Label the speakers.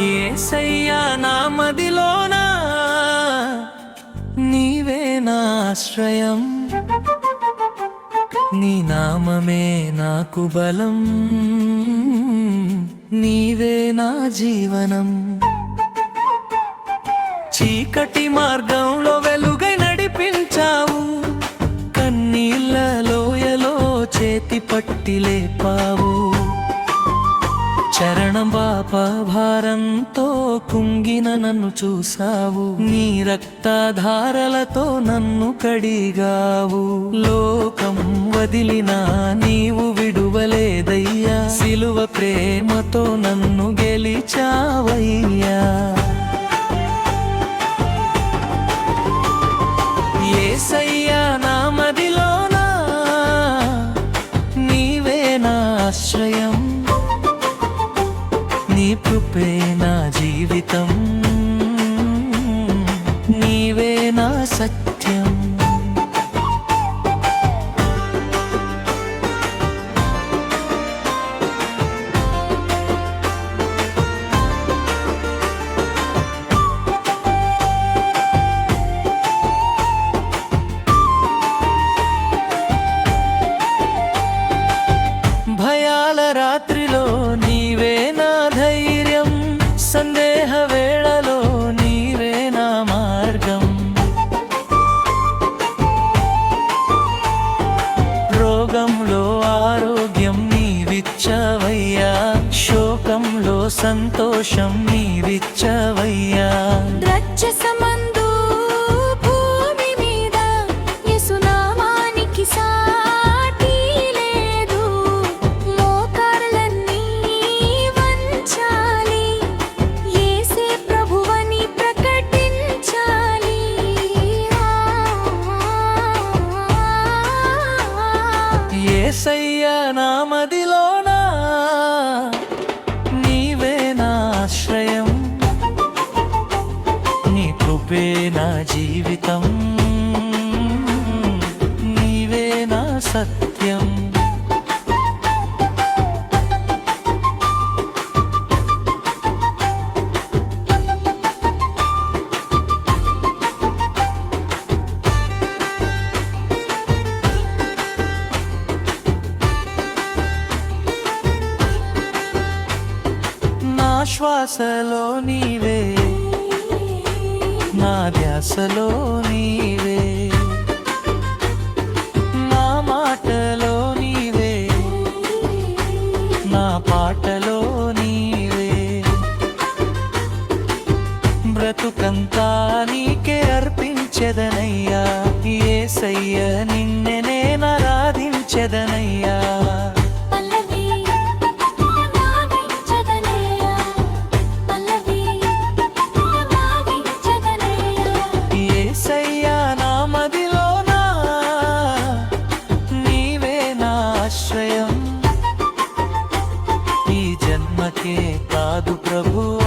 Speaker 1: ఏసయ్యా నా మదిలోనా? నీవే నా ఆశ్రయం. నీ నామమే నాకు బలం. నీవే నా జీవనం. చీకటి మార్గంలో వెలుగై నడిపించావు. కన్నీళ్ళ లోయలో చేతి పట్టి లేపావు. చరణం పాపభారంతో కుంగిన నన్ను చూసావు నీ రక్తధారలతో నన్ను కడిగావు. లోకం వదిలిన నీవు విడువలేదయ్యా. సిలువ ప్రేమతో నన్ను గెలిచావయ్యా. ఏసయ్యా నా మదిలోనా? నీవే నా ఆశ్రయం. కృపే నా జీవితం. సందేహ వేళలో నీవే నా మార్గం. రోగంలో ఆరోగ్యం నీవిచ్చవయ్యా. శోకంలో సంతోషం నీవిచ్చవయ్యా.
Speaker 2: రచ్చసమందు భూమి
Speaker 1: ఏసయ్యా నా మదిలోనా? నీవే నా ఆశ్రయం. నీ కృపే నా జీవితం. నీవే నా సత్యం. శ్వాసలో నీవే. నా ధ్యాసలో నీవే. నా మాటలో నీవే. నా పాటలో నీవే. బ్రతుకంతా నీకే అర్పించదనయ్యా. ఏసయ్య నిన్నె నిన్నే కాదు ప్రభూ.